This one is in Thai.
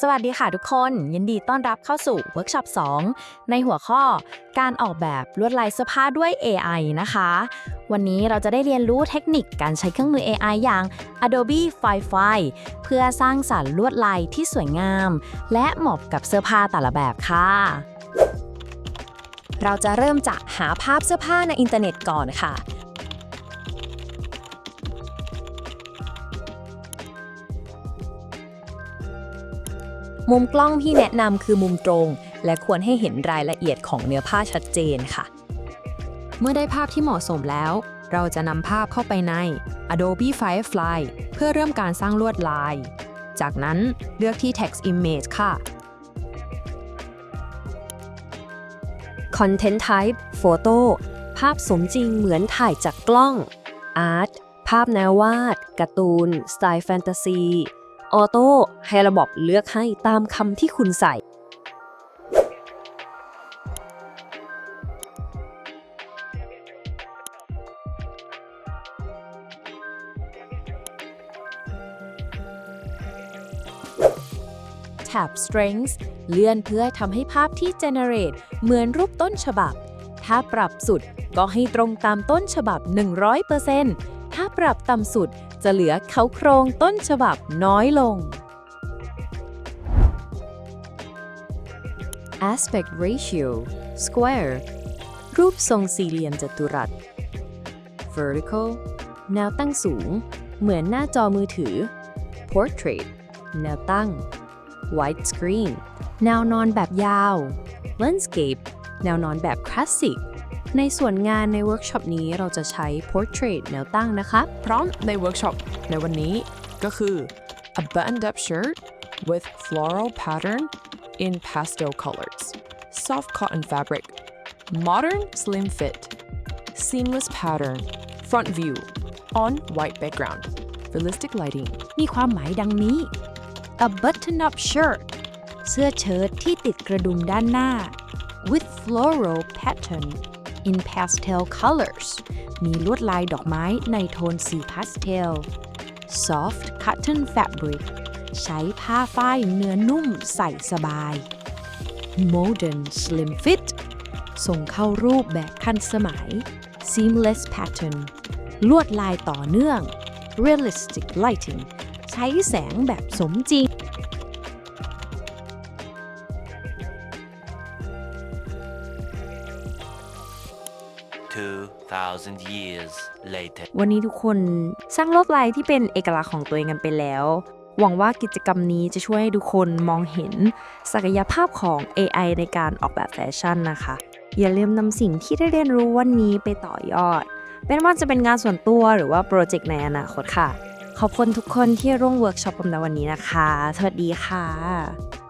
สวัสดีค่ะทุกคน ยินดีต้อนรับเข้าสู่เวิร์กช็อป 2 ในหัวข้อการออกแบบลวดลายเสื้อผ้าด้วย AI นะคะ วันนี้เราจะได้เรียนรู้เทคนิคการใช้เครื่องมือ AI อย่าง Adobe Firefly เพื่อสร้างสรรค์ลวดลายที่สวยงาม และเหมาะกับเสื้อผ้าแต่ละแบบค่ะเราจะเริ่มจากหาภาพเสื้อผ้าในอินเทอร์เน็ตก่อนค่ะ มุมกล้องที่แนะนำคือมุมตรง และควรให้เห็นรายละเอียดของเนื้อผ้าชัดเจนค่ะ เมื่อได้ภาพที่เหมาะสมแล้ว เราจะนำภาพเข้าไปใน Adobe Firefly เพื่อเริ่มการสร้างลวดลาย จากนั้นเลือกที่ Text Image ค่ะ Content Type Photo ภาพสมจริงเหมือนถ่ายจากกล้อง Art ภาพแนววาดการ์ตูน สไตล์แฟนตาซี ออโต้ให้ระบบเลือกให้ตามคำที่คุณใส่แท็บ Strengths เลื่อนเพื่อทำให้ภาพที่ generate เหมือนรูปต้นฉบับ ถ้าปรับสุดก็ให้ตรงตามต้นฉบับ 100% ถ้าปรับต่ำสุดจะเหลือเขาโครงต้นฉบับน้อยลง Aspect Ratio Square รูปทรงสี่เหลี่ยมจัตุรัส Vertical แนวตั้งสูง เหมือนหน้าจอมือถือ Portrait แนวตั้ง Widescreen แนวนอนแบบยาว Landscape แนวนอนแบบคลาสสิก ในส่วนงานในเวิร์กช็อปนี้เราจะใช้ Portrait แนวตั้งนะคะ พร้อมในเวิร์กช็อปในวันนี้ก็คือ a buttoned up shirt with floral pattern in pastel colors soft cotton fabric modern slim fit seamless pattern front view on white background realistic lighting มีความหมายดังนี้ a button-up shirt เสื้อเชิ้ตที่ติดกระดุมด้านหน้า with floral pattern in pastel colors มีลวดลายดอกไม้ในโทนสีพาสเทล soft cotton fabric ใช้ผ้าฝ้ายเนื้อนุ่มใส่สบาย modern slim fit ส่งเข้ารูปแบบทันสมัย seamless pattern ลวดลายต่อเนื่อง realistic lighting ใช้แสงแบบสมจริง 2,000 years later. วันนี้ทุกคนสร้างลวดลายที่เป็นเอกลักษณ์ของตัวเองกันไปแล้ว หวังว่ากิจกรรมนี้จะช่วยให้ทุกคนมองเห็นศักยภาพของ AI ในการออกแบบแฟชั่นนะคะ อย่าลืมนำสิ่งที่ได้เรียนรู้วันนี้ไปต่อยอด เป็นว่าจะเป็นงานส่วนตัวหรือว่าโปรเจกต์ในอนาคตค่ะ ขอบคุณทุกคนที่ร่วมเวิร์กช็อปกับเราวันนี้นะคะ สวัสดีค่ะ